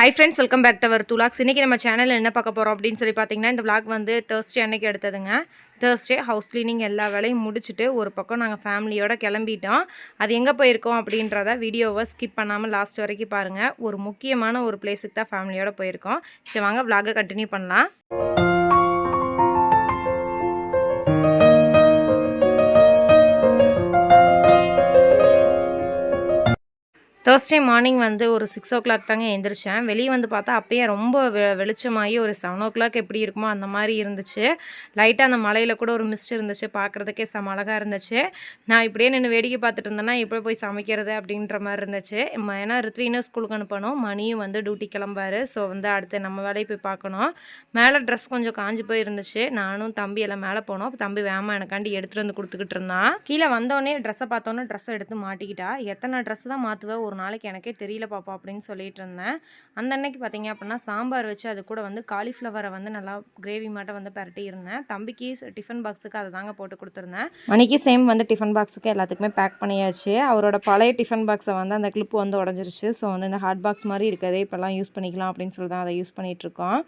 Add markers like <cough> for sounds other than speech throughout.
Hi friends welcome back to our துலாக்ஸ் இன்றைக்கி நம்ம சேனலில் என்ன பார்க்க போகிறோம் அப்படின்னு சொல்லி பார்த்தீங்கன்னா இந்த விளாக் வந்து தேர்ஸ்டே அன்னைக்கு எடுத்ததுங்க. தேர்ஸ்டே ஹவுஸ் க்ளீனிங் எல்லா வேலையும் முடிச்சுட்டு ஒரு பக்கம் நாங்கள் ஃபேமிலியோட கிளம்பிட்டோம். அது எங்கே போயிருக்கோம் அப்படின்றத வீடியோவை ஸ்கிப் பண்ணாமல் லாஸ்ட் வரைக்கும் பாருங்கள் ஒரு முக்கியமான ஒரு பிளேஸுக்கு தான் ஃபேமிலியோட போயிருக்கோம். சரி வாங்க விளாகை கண்டினியூ பண்ணலாம். தேர்ஸ்டே மார்னிங் வந்து ஒரு சிக்ஸ் ஓ கிளாக் தாங்க எழுந்திரிச்சேன் வெளியே வந்து பார்த்தா அப்பயே ரொம்ப வெ வெளிச்சமாகி ஒரு செவன் ஓ கிளாக் எப்படி இருக்குமோ அந்த மாதிரி இருந்துச்சு. லைட்டாக அந்த மலையில் கூட ஒரு மிஸ்ட் இருந்துச்சு. பார்க்குறதுக்கே செம அழகாக இருந்துச்சு. நான் இப்படியே நின்று வேடிக்கை பார்த்துட்டு இருந்தேன்னா எப்படி போய் சமைக்கிறது அப்படின்ற மாதிரி இருந்துச்சு. ஏன்னா ரித்வினும் ஸ்கூலுக்கு அனுப்பணும். மணியும் வந்து டியூட்டி கிளம்பாரு. ஸோ வந்து அடுத்து நம்ம வேலையை போய் பார்க்கணும். மேலே ட்ரெஸ் கொஞ்சம் காஞ்சு போய் இருந்துச்சு நானும் தம்பி எல்லாம் மேலே போனோம். தம்பி வேமா எனக்காண்டி எடுத்துகிட்டு வந்து கொடுத்துக்கிட்டு இருந்தான். கீழே வந்தோடனே ட்ரெஸ்ஸை பார்த்தோன்னே ட்ரெஸ்ஸை எடுத்து மாட்டிக்கிட்டா. எத்தனை ட்ரெஸ் தான் மாற்றுவேன் ஒரு நாளைக்கு எனக்கே தெரியல பாப்பா அப்படின்னு சொல்லிட்டு இருந்தேன். அந்த அன்னைக்கு பார்த்தீங்க அப்படின்னா சாம்பார் வச்சு அது கூட வந்து காலிஃப்ளவரை வந்து நல்லா கிரேவி மட்டும் வந்து பரட்டி இருந்தேன். தம்பிக்கு டிஃபன் பாக்ஸுக்கு அதை தாங்க போட்டு கொடுத்துருந்தேன். மணிக்கு சேம் வந்து டிஃபன் பாக்ஸுக்கு எல்லாத்துக்குமே பேக் பண்ணியாச்சு. அவரோட பழைய டிஃபன் பாக்ஸை வந்து அந்த கிளிப்பு வந்து உடஞ்சிருச்சு. ஸோ வந்து இந்த ஹாட் பாக்ஸ் மாதிரி இருக்கதே இப்போல்லாம் யூஸ் பண்ணிக்கலாம் அப்படின்னு சொல்லி தான் அதை யூஸ் பண்ணிட்டு இருக்கோம்.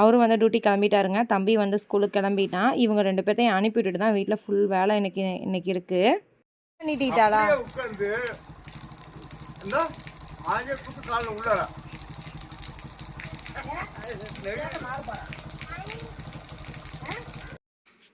அவரும் வந்து டியூட்டி கிளம்பிட்டாருங்க. தம்பி வந்து ஸ்கூலுக்கு கிளம்பிட்டான். இவங்க ரெண்டு பேர்த்தையும் அனுப்பி விட்டுட்டு தான் வீட்டில் ஃபுல் வேலை இன்னைக்கு இன்னைக்கு இருக்குது பண்ணிட்டீட்டாளா இந்த ஆஞ்ச குத்து காலில் உள்ளார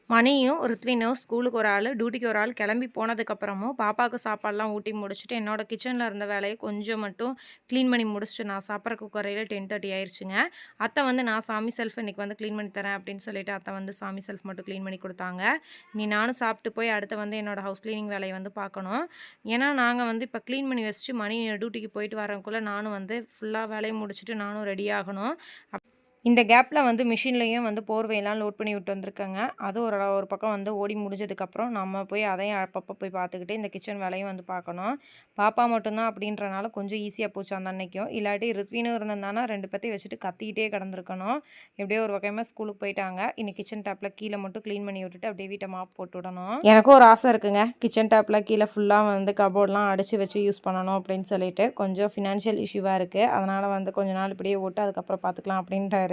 மணியும் ருத்வினும் ஸ்கூலுக்கு ஒரு ஆள் டியூட்டிக்கு ஒரு ஆள் கிளம்பி போனதுக்கப்புறமும் பாப்பாவுக்கு சாப்பாடுலாம் ஊட்டி முடிச்சுட்டு என்னோட கிச்சனில் இருந்த வேலையை கொஞ்சம் மட்டும் க்ளீன் பண்ணி முடிச்சுட்டு நான் சாப்பிட்ற குக்கரையில் டென் தேர்ட்டி ஆயிடுச்சுங்க அத்தை வந்து நான் சாமி செல்ஃப் இன்றைக்கி வந்து க்ளீன் பண்ணி தரேன் அப்படின்னு சொல்லிட்டு அத்தை வந்து சாமி செல்ஃப் மட்டும் க்ளீன் பண்ணி கொடுத்தாங்க. நீ நானும் சாப்பிட்டு போய் அடுத்து வந்து என்னோட ஹவுஸ் க்ளீனிங் வேலையை வந்து பார்க்கணும். ஏன்னா நாங்கள் வந்து இப்போ க்ளீன் பண்ணி வச்சுட்டு மணி டியூட்டிக்கு போயிட்டு வரக்குள்ளே நானும் வந்து ஃபுல்லாக வேலையை முடிச்சுட்டு நானும் ரெடி ஆகணும். அப்- இந்த கேப்பில் வந்து மிஷின்லேயும் வந்து போர்வையெல்லாம் லோட் பண்ணி விட்டு வந்திருக்கேங்க. அது ஒரு ஒரு பக்கம் வந்து ஓடி முடிஞ்சதுக்கப்புறம் நம்ம போய் அதையும் அப்பப்போ போய் பார்த்துக்கிட்டு இந்த கிச்சன் வேலையும் வந்து பார்க்கணும். பாப்பா மட்டும்தான் அப்படின்றனால கொஞ்சம் ஈஸியாக போச்சு அந்த அன்னைக்கும். இல்லாட்டி ரித்வினும் இருந்திருந்தானா ரெண்டு பேர்த்தையும் வச்சுட்டு கத்திக்கிட்டே கிடந்திருக்கணும். எப்படியோ ஒரு வகையமாக ஸ்கூலுக்கு போயிட்டாங்க. இன்னைக்கு கிச்சன் டேப்பில் கீழே மட்டும் க்ளீன் பண்ணி விட்டுட்டு அப்படியே வீட்டை மாப் போட்டு விடணும். எனக்கும் ஒரு ஆசை இருக்குங்க. கிச்சன் டேப்பில் கீழே ஃபுல்லாக வந்து கபோர்ட்லாம் அடித்து வச்சு யூஸ் பண்ணணும் அப்படின்னு சொல்லிட்டு. கொஞ்சம் ஃபினான்ஷியல் இஷ்யூவாக இருக்குது அதனால் வந்து கொஞ்ச நாள் இப்படியே ஓட்டு அதுக்கப்புறம் பார்த்துக்கலாம்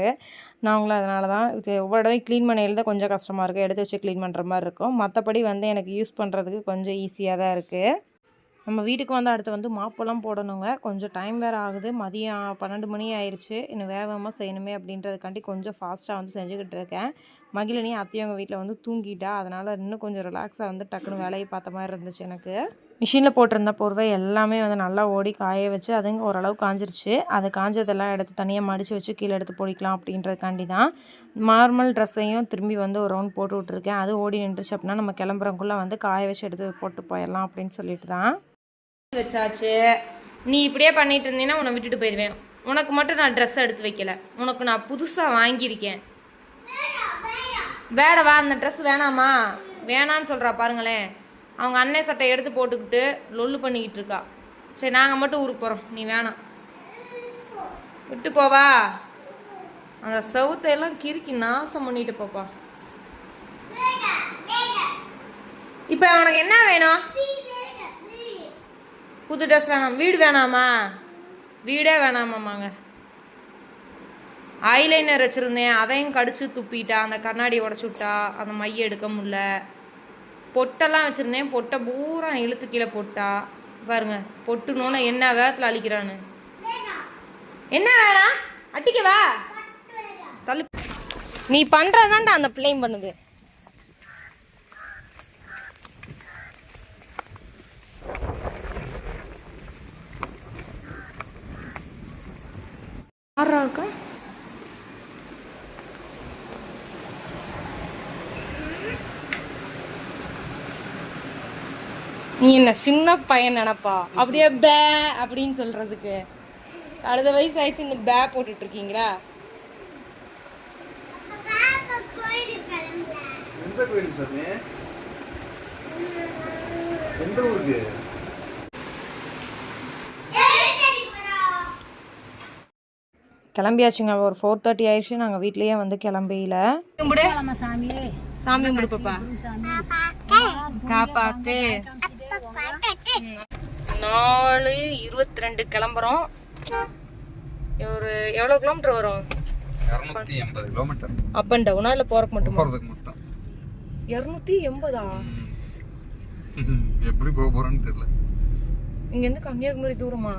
அப்படின்ட்டாரு நாங்களும் அதனால தான் இது ஒவ்வொரு தடவை க்ளீன் பண்ணையில் தான் கொஞ்சம் கஷ்டமாக இருக்குது எடுத்து வச்சு க்ளீன் பண்ணுற மாதிரி இருக்கும். மற்றபடி வந்து எனக்கு யூஸ் பண்ணுறதுக்கு கொஞ்சம் ஈஸியாக தான் இருக்குது நம்ம வீட்டுக்கு வந்து அடுத்து வந்து மாப்பெல்லாம் போடணுங்க. கொஞ்சம் டைம் வேறு ஆகுது. மதியம் பன்னெண்டு மணி ஆயிடுச்சு இன்னும் வேகமாக செய்யணுமே அப்படின்றதுக்காண்டி கொஞ்சம் ஃபாஸ்ட்டாக வந்து செஞ்சுக்கிட்டு இருக்கேன். மகிழினி அத்தையவங்க வீட்டில் வந்து தூங்கிட்டா. அதனால் இன்னும் கொஞ்சம் ரிலாக்ஸாக வந்து டக்குன்னு வேலையை பார்த்த மாதிரி இருந்துச்சு எனக்கு. மிஷினில் போட்டிருந்த போர்வை எல்லாமே வந்து நல்லா ஓடி காய வச்சு அதுங்க ஓரளவு காஞ்சிருச்சு. அது காஞ்சதெல்லாம் எடுத்து தனியாக மடித்து வச்சு கீழே எடுத்து போடிக்கலாம் அப்படின்றதுக்காண்டி தான் நார்மல் ட்ரெஸ்ஸையும் திரும்பி வந்து ஒரு ரவுண்ட் போட்டு விட்ருக்கேன் அது ஓடி நின்றுச்சு அப்படின்னா நம்ம கிளம்புறக்குள்ளே வந்து காய வச்சு எடுத்து போட்டு போயிடலாம் அப்படின்னு சொல்லிட்டு தான் வச்சாச்சு. நீ இப்படியே பண்ணிட்டு இருந்தீங்கன்னா உன்னை விட்டுட்டு போயிடுவேன் உனக்கு மட்டும் நான் ட்ரெஸ் எடுத்து வைக்கல. உனக்கு நான் புதுசாக வாங்கியிருக்கேன். வேடவா அந்த ட்ரெஸ் வேணாமா? வேணான்னு சொல்கிறா பாருங்களேன். அவங்க அன்னை சட்டை எடுத்து போட்டுக்கிட்டு லொல்லு பண்ணிக்கிட்டு இருக்கா. சரி நாங்கள் மட்டும் ஊருக்கு போகிறோம் நீ வேணாம். விட்டு போவா. அந்த செவுத்தை எல்லாம் கிறுக்கி நாசம் பண்ணிட்டு போப்பா. இப்போ உனக்கு என்ன வேணும்? புது ட்ரெஸ் வேணாம். வீடு வேணாமா? வீடே வேணாமாம்மாங்க ஐலைனர் வச்சுருந்தேன். அதையும் கடிச்சு துப்பிட்டா அந்த கண்ணாடி உடச்சி விட்டா அந்த மைய எடுக்க முடில பொட்டெல்லாம் வச்சுருந்தேன். பொட்டை பூரா இழுத்து கீழே போட்டா. பாருங்க பொட்டுனோன்னு என்ன வேகத்தில் அழிக்கிறான்னு. என்ன வேணாம் அட்டிக்கவா தள்ளு. நீ பண்ணுறதான்டா அந்த பிள்ளையும் பண்ணுது. இருக்கா? நீ என்ன சின்ன பையன் நினப்பா? அப்படியே பே அப்படின்னு சொல்றதுக்கு. அழுத வயசு ஆயிடுச்சு இந்த பே போட்டுட்டு இருக்கீங்களா எந்த கோயிலுக்கு சாமி? எந்த ஊருக்கு? கிளம்பியாச்சுங்க. ஒரு ஃபோர் தேர்ட்டி ஆயிடுச்சு. நாங்கள் வீட்லயே வந்து கிளம்பியில. சாமி பாப்பா. காப்பாத்து. நாலு இருபத்தி ரெண்டு கிளம்புறோம். ஒரு எவ்வளோ கிலோமீட்டர் வரும்? இரநூத்தி எண்பது கிலோமீட்டர் அப் அண்ட் டவுனா இல்லை போறக்கு மட்டுமா? போகிறதுக்கு மட்டும். இரநூத்தி எண்பதா? <laughs> எப்படி போக போறோன்னு தெரியல. இங்கேருந்து கன்னியாகுமரி தூரமா?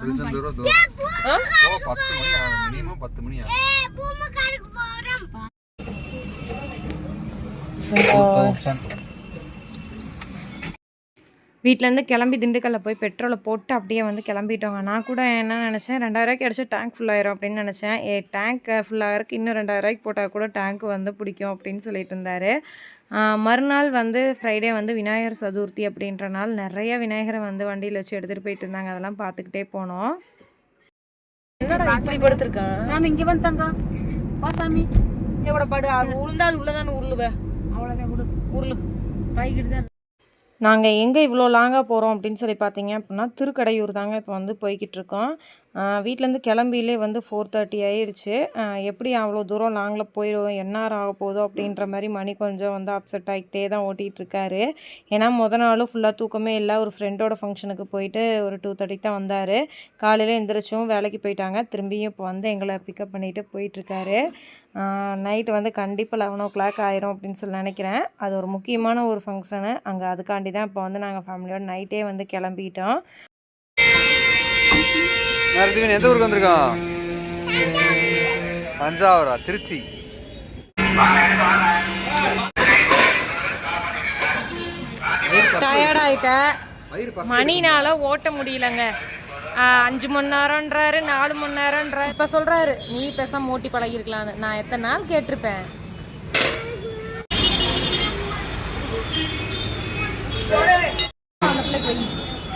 திருச்செந்தூரம் தூரம். ஆ? ஓ பத்து மணி ஆகும் மினிமம் பத்து மணி ஆகும். வீட்டிலேருந்து கிளம்பி திண்டுக்கல்ல போய் பெட்ரோலை போட்டு அப்படியே வந்து கிளம்பிட்டோங்க. நான் கூட என்ன நினச்சேன் ரெண்டாயிரூவாய்க்கு அடிச்சா டேங்க் ஃபுல்லாயிரும் அப்படின்னு நினச்சேன். ஏ டேங்க் ஃபுல்லாகிறதுக்கு இன்னும் ரெண்டாயிரூவாய்க்கு போட்டால் கூட டேங்க் வந்து பிடிக்கும் அப்படின்னு சொல்லிட்டு இருந்தார். மறுநாள் வந்து ஃப்ரைடே வந்து விநாயகர் சதுர்த்தி அப்படின்ற நாள் நிறைய விநாயகரை வந்து வண்டியில் வச்சு எடுத்துகிட்டு போயிட்டு இருந்தாங்க. அதெல்லாம் பார்த்துக்கிட்டே போனோம். என்னடா இப்படி படுத்திருக்கான் சாமி இங்க வந்தாங்க வா சாமி. எவ்வளோ படு அது உளுந்தால் உள்ளதானே உருளுவே? அவ்வளோதான் உருளு. பைக்கிட்டு தான் நாங்கள் எங்கே இவ்வளோ லாங்காக போகிறோம் அப்படின்னு சொல்லி பார்த்தீங்க அப்படின்னா திருக்கடையூர் தாங்க இப்போ வந்து போய்கிட்டு இருக்கோம். வீட்டிலேருந்து கிளம்பிலே வந்து ஃபோர் தேர்ட்டி ஆயிடுச்சு எப்படி அவ்வளோ தூரம் லாங்கில் போயிடுவோம் என்ன ஆக போதோ அப்படின்ற மாதிரி மணி கொஞ்சம் வந்து அப்செட் ஆகிட்டே தான் ஓட்டிகிட்ருக்காரு ஏன்னா முத நாளும் ஃபுல்லாக தூக்கமே இல்லை. ஒரு ஃப்ரெண்டோட ஃபங்க்ஷனுக்கு போயிட்டு ஒரு டூ தேர்ட்டிக்கு தான் வந்தார். காலையில் எந்திரிச்சும் வேலைக்கு போயிட்டாங்க. திரும்பியும் இப்போ வந்து எங்களை பிக்கப் பண்ணிவிட்டு போயிட்டுருக்காரு நைட்டு வந்து கண்டிப்பாக லெவன் ஓ கிளாக் ஆயிரும் அப்படின்னு சொல்லி நினைக்கிறேன். அது ஒரு முக்கியமான ஒரு ஃபங்க்ஷனு அங்கே அதுக்காண்டி தான் இப்போ வந்து நாங்கள் ஃபேமிலியோட நைட்டே வந்து கிளம்பிட்டோம். நேரத்துக்கு எந்த ஊருக்கு வந்திருக்கோம் தஞ்சாவூரா திருச்சி. டயர்ட் ஆகிட்டேன் வயிறு மணினால ஓட்ட முடியலங்க. அஞ்சு மணி நேரம்ன்றாரு நாலு மணி நேரம்ன்றாரு. இப்போ சொல்கிறாரு நீ பேசாம ஓட்டி பழகிருக்கலான்னு நான் எத்தனை நாள் கேட்டிருப்பேன்.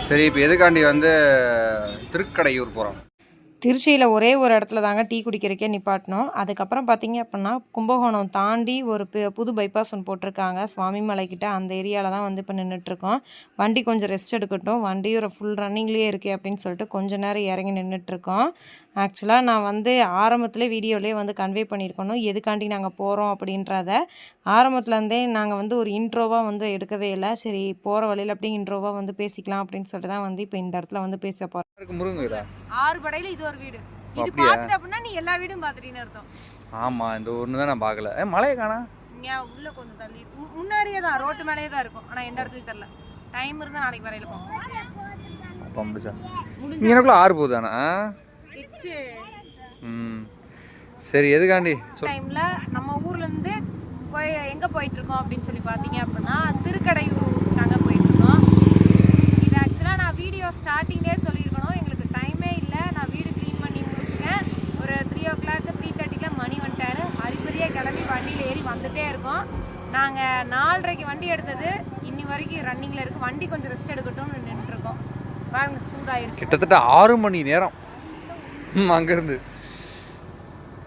சரி இப்போ எதுக்காண்டி வந்து திருக்கடையூர் போகிறோம் திருச்சியில் ஒரே ஒரு இடத்துல தாங்க டீ குடிக்கிறக்கே நிப்பாட்டினோம். அதுக்கப்புறம் பார்த்தீங்க அப்படின்னா கும்பகோணம் தாண்டி ஒரு புது பைபாஸ் ஒன்று போட்டிருக்காங்க. சுவாமி மலைக்கிட்ட அந்த ஏரியாவில் தான் வந்து இப்போ நின்றுட்டுருக்கோம் வண்டி கொஞ்சம் ரெஸ்ட் எடுக்கட்டும். வண்டியும் ஒரு ஃபுல் ரன்னிங்லேயே இருக்கே அப்படின்னு சொல்லிட்டு கொஞ்ச நேரம் இறங்கி நின்றுட்டுருக்கோம் ஆக்சுவலாக நான் வந்து ஆரம்பத்தில் வீடியோலேயே வந்து கன்வே பண்ணியிருக்கணும். எதுக்காண்டி நாங்கள் போகிறோம் அப்படின்றத. ஆரம்பத்துலேருந்தே நாங்கள் வந்து ஒரு இன்ட்ரோவாக வந்து எடுக்கவே இல்லை. சரி போகிற வழியில் அப்படியே இன்ட்ரோவாக வந்து பேசிக்கலாம் அப்படின்னு சொல்லிட்டு தான் வந்து இப்போ இந்த இடத்துல வந்து பேச போகிறோம் இருக்கு முருங்கீரா ஆறு படையில இது ஒரு வீடு. இது? பார்த்துட்டு அப்படின்னா நீ எல்லா வீடும் பார்த்துட்டீன்னு அர்த்தம். ஆமாம் இந்த ஒன்று தான் நான் பார்க்கல. ஏ மழையை காணா. உள்ள கொஞ்சம் தள்ளி முன்னாடியே தான் ரோட்டு மேலேயே தான் இருக்கும். ஆனா எந்த இடத்துலயும் தெரியல. டைம் இருந்தா நாளைக்கு வரையில போவோம். அப்போ முடிச்சா. இங்கனக்குள்ள ஆறு போகுதானா சரி எதுக்காண்டி? டைம்ல நம்ம ஊர்ல இருந்து போய் எங்க போயிட்டு இருக்கோம் அப்படின்னு சொல்லி பாத்தீங்க அப்படின்னா திருக்கடையூர் நாங்க போயிட்டு இருக்கோம் இது ஆக்சுவலா நான் வீடியோ ஸ்டார்டிங்லேயே சொல்லியிருக்கணும். எங்களுக்கு டைமே இல்லை. நான் வீடு க்ளீன் பண்ணி முடிச்சுட்டேன். ஒரு த்ரீ ஓ கிளாக் த்ரீ தேர்ட்டிக்கெலாம் மணி வந்துட்டாரு. ஹரிபரியாக கிளம்பி வண்டியில் ஏறி வந்துட்டே இருக்கோம். நாங்கள் நாலரைக்கு வண்டி எடுத்தது. இன்னி வரைக்கும் ரன்னிங்கில் இருக்குது வண்டி கொஞ்சம் ரெஸ்ட் எடுக்கட்டும்னு நின்றுருக்கோம் பாருங்க சூடாயிருச்சு. கிட்டத்தட்ட ஆறு மணி நேரம். <laughs> அங்கிருந்து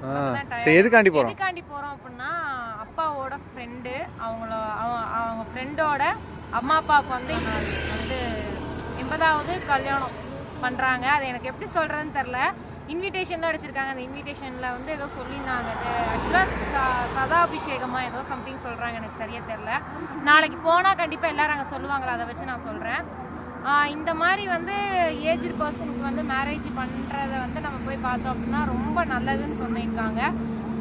ஆ சரி எதுக்காண்டி போகிறோம் எதுக்காண்டி போகிறோம் அப்படின்னா அப்பாவோட ஃப்ரெண்டு அவங்கள அவ- அவங்க ஃப்ரெண்டோட அம்மா அப்பாவுக்கு வந்து வந்து எண்பதாவது கல்யாணம் பண்ணுறாங்க அது எனக்கு எப்படி சொல்கிறதுன்னு தெரில இன்விடேஷன் தான் அடிச்சிருக்காங்க. அந்த இன்விடேஷனில் வந்து ஏதோ சொல்லியிருந்தாங்க. அது ஆக்சுவலாக சதாபிஷேகமா ஏதோ சம்திங் சொல்கிறாங்க எனக்கு சரியாக தெரில நாளைக்கு போனால் கண்டிப்பாக எல்லாரும் அங்கே சொல்லுவாங்களா? அதை வச்சு நான் சொல்கிறேன் இந்த மாதிரி வந்து ஏஜ்டு பர்சனுக்கு வந்து மேரேஜ் பண்ணுறத வந்து நம்ம போய் பார்த்தோம் அப்படின்னா ரொம்ப நல்லதுன்னு சொல்லியிருக்காங்க.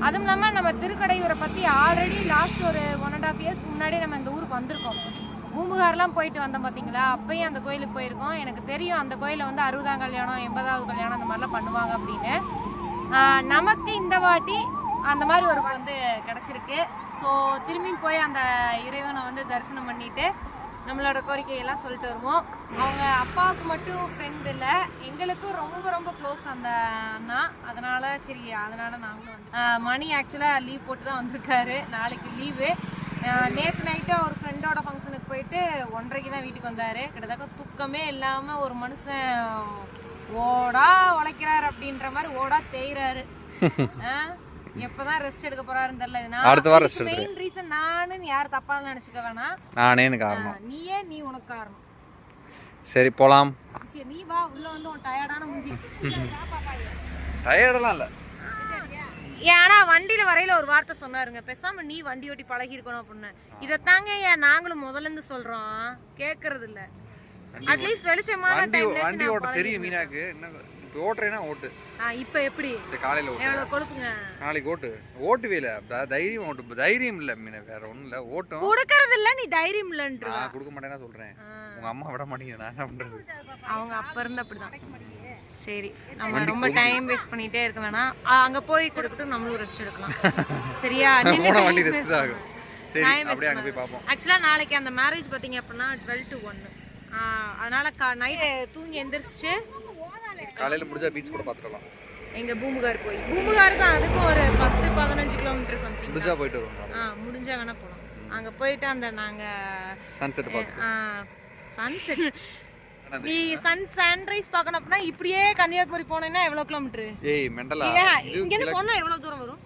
அதுவும் இல்லாமல் நம்ம திருக்கடையூரை பற்றி ஆல்ரெடி லாஸ்ட் ஒரு ஒன் அண்ட் ஆஃப் இயர்ஸ்க்கு முன்னாடி நம்ம இந்த ஊருக்கு வந்திருக்கோம். பூம்புகார்லாம் போயிட்டு வந்தோம் பார்த்தீங்களா அப்பயும் அந்த கோயிலுக்கு போயிருக்கோம். எனக்கு தெரியும் அந்த கோயிலில் வந்து அறுபதாம் கல்யாணம் எண்பதாவது கல்யாணம் அந்த மாதிரிலாம் பண்ணுவாங்க அப்படின்னு. நமக்கு இந்த வாட்டி அந்த மாதிரி ஒரு வந்து கிடச்சிருக்கு. ஸோ திரும்பியும் போய் அந்த இறைவனை வந்து தரிசனம் பண்ணிவிட்டு நம்மளோட கோரிக்கையெல்லாம் சொல்லிட்டு வருவோம். அவங்க அப்பாவுக்கு மட்டும் ஃப்ரெண்ட் இல்லை. எங்களுக்கும் ரொம்ப ரொம்ப க்ளோஸ் அந்த அண்ணா. அதனால் சரி அதனால் நாங்களும் வந்து மணி ஆக்சுவலாக லீவ் போட்டு தான் வந்திருக்காரு. நாளைக்கு லீவு நேற்று நைட்டு அவர் ஃப்ரெண்டோட ஃபங்க்ஷனுக்கு போயிட்டு ஒன்றரைக்கு தான் வீட்டுக்கு வந்தார். கிட்டத்தட்ட தூக்கமே இல்லாமல் ஒரு மனுஷன் ஓடா உழைக்கிறாரு அப்படின்ற மாதிரி ஓடா தேய்றாரு. எப்பதான் ரெஸ்ட் எடுக்க போறாருன்னு தெரியல. அடுத்த வாரம் rest மெயின் ரீசன் நானுன்னு யார் தப்பா நினைச்சுக்க வேணாம். காரணம். நீயே நீ உனக்கு காரணம். சரி போகலாம் சரி நீ வா உள்ள வந்து உன் டயர்டான மூஞ்சி. டயர்டெல்லாம் இல்லை. ஏன்னா வண்டியில வரையில ஒரு வார்த்தை சொன்னாருங்க. பேசாம நீ வண்டி ஓட்டி பழகி இருக்கணும் அப்படின்னு. இதை தாங்க ஏன் நாங்களும் முதல்ல இருந்து சொல்றோம். கேக்குறது இல்ல. அட்லீஸ்ட் வெளிச்சமான தெரியும் மீனாக்கு. என்ன இப்போ ஓட்டுறேன்னா ஓட்டு. இப்போ எப்படி? காலையில் ஓட்டு. கொழுப்புங்க நாளைக்கு ஓட்டு. ஓட்டுவே இல்லை. த- தைரியம் ஓட்டு. தைரியம் இல்லை. மீனா வேற ஒன்றும் இல்லை. ஓட்டும். கொடுக்கறது இல்ல நீ தைரியம் இல்லைன்ற. நான் கொடுக்க மாட்டேன்னா சொல்கிறேன் உங்கள் அம்மா விட மாட்டேங்க நான் என்ன பண்ணுறது அவங்க அப்ப இருந்து அப்படிதான். சரி. நம்ம ரொம்ப டைம் வேஸ்ட் பண்ணிட்டே இருக்க வேணாம். அங்க போய் கொடுத்துட்டு நம்மளும் ரெஸ்ட் எடுக்கலாம். <laughs> சரியா? வண்டி ரெஸ்ட் தான் ஆகும். சரி அப்படியே அங்கே போய் பார்ப்போம். ஆக்சுவலா நாளைக்கு அந்த மேரேஜ் பாத்தீங்க அப்படின்னா டுவெல் டு ஒன்னு அதனால நைட்டு தூங்கி எந்திரிச்சிட்டு காலையில் முடிஞ்சா பீச் கூட பார்த்துடலாம் எங்க பூம்புகார் போய். பூம்புகாருக்கு அதுக்கும் ஒரு பத்து பதினஞ்சு கிலோமீட்டர் சம்திங் முடிஞ்சா போயிட்டு வருவோம். ஆ முடிஞ்சா வேணா போலாம். அங்க போயிட்டு அந்த நாங்க சன்செட் சன்செட் நீ சன் சன்ரைஸ் பார்க்கணும் அப்படின்னா இப்படியே கன்னியாகுமரி போனேன்னா எவ்வளவு கிலோமீட்டர் ஏய் மெண்டலா? இது இங்க இருந்து போனா எவ்வளவு தூரம் வரும்?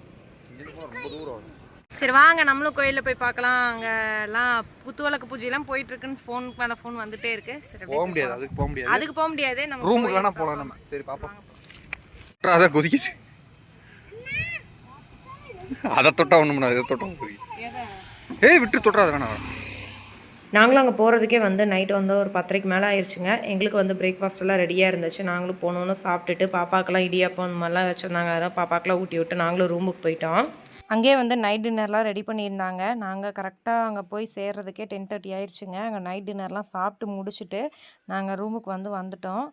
இங்கிருந்து போனா ரொம்ப தூரம் வரும். சரி வாங்க நம்மளும் கோயிலில் போய் பார்க்கலாம். அங்கே எல்லாம் புத்துவலக்கு பூஜையெல்லாம் போயிட்டு இருக்குன்னு ஃபோன் மேலே ஃபோன் வந்துட்டே இருக்கு. சரி போக முடியாது அதுக்கு போக முடியாது. அதுக்கு போக முடியாது நம்ம ரூமுக்கு வேணா போகலாம் நம்ம. சரி பார்ப்போம். அதான் கொதிக்குது. அதை தொட்டா ஒன்றும் பண்ணாது இதை தொட்டா கொதிக்குது ஏய் விட்டு தொட்டாது வேணாம் நாங்களும் அங்கே போகிறதுக்கே வந்து நைட்டு வந்து ஒரு பத்தரைக்கு மேலே ஆயிடுச்சுங்க எங்களுக்கு வந்து பிரேக்ஃபாஸ்ட் எல்லாம் ரெடியாக இருந்துச்சு. நாங்களும் போனோன்னு சாப்பிட்டுட்டு பாப்பாக்கெல்லாம் இடியாப்பம் மாதிரிலாம் வச்சுருந்தாங்க. அதெல்லாம் பாப்பாக்கெல்லாம் ஊட்டி விட்டு நாங்களும் ரூமுக்கு போயிட்டோம். அங்கேயே வந்து நைட் டின்னர்லாம் ரெடி பண்ணியிருந்தாங்க. நாங்கள் கரெக்டாக அங்கே போய் சேர்றதுக்கே டென் தேர்ட்டி ஆயிடுச்சுங்க அங்கே நைட் டின்னர்லாம் சாப்பிட்டு முடிச்சுட்டு நாங்கள் ரூமுக்கு வந்து வந்துட்டோம்.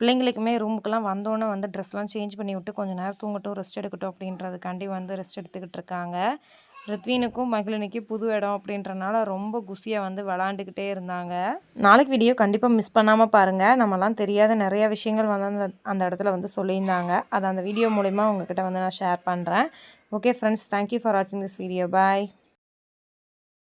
பிள்ளைங்களுக்குமே ரூமுக்கெல்லாம் வந்தோன்னே வந்து ட்ரெஸ்லாம் சேஞ்ச் பண்ணி விட்டு கொஞ்சம் நேரம் தூங்கட்டும் ரெஸ்ட் எடுக்கட்டும் அப்படின்றதுக்காண்டி வந்து ரெஸ்ட் எடுத்துக்கிட்டு இருக்காங்க. ரித்வீனுக்கும் மகிழனுக்கும் புது இடம் அப்படின்றனால ரொம்ப குசியாக வந்து விளாண்டுக்கிட்டே இருந்தாங்க. நாளைக்கு வீடியோ கண்டிப்பாக மிஸ் பண்ணாமல் பாருங்கள் நம்மலாம் தெரியாத நிறைய விஷயங்கள் வந்து அந்த அந்த இடத்துல வந்து சொல்லியிருந்தாங்க. அதை அந்த வீடியோ மூலிமா உங்ககிட்ட வந்து நான் ஷேர் பண்ணுறேன் Okay friends, thank you for watching this video. Bye.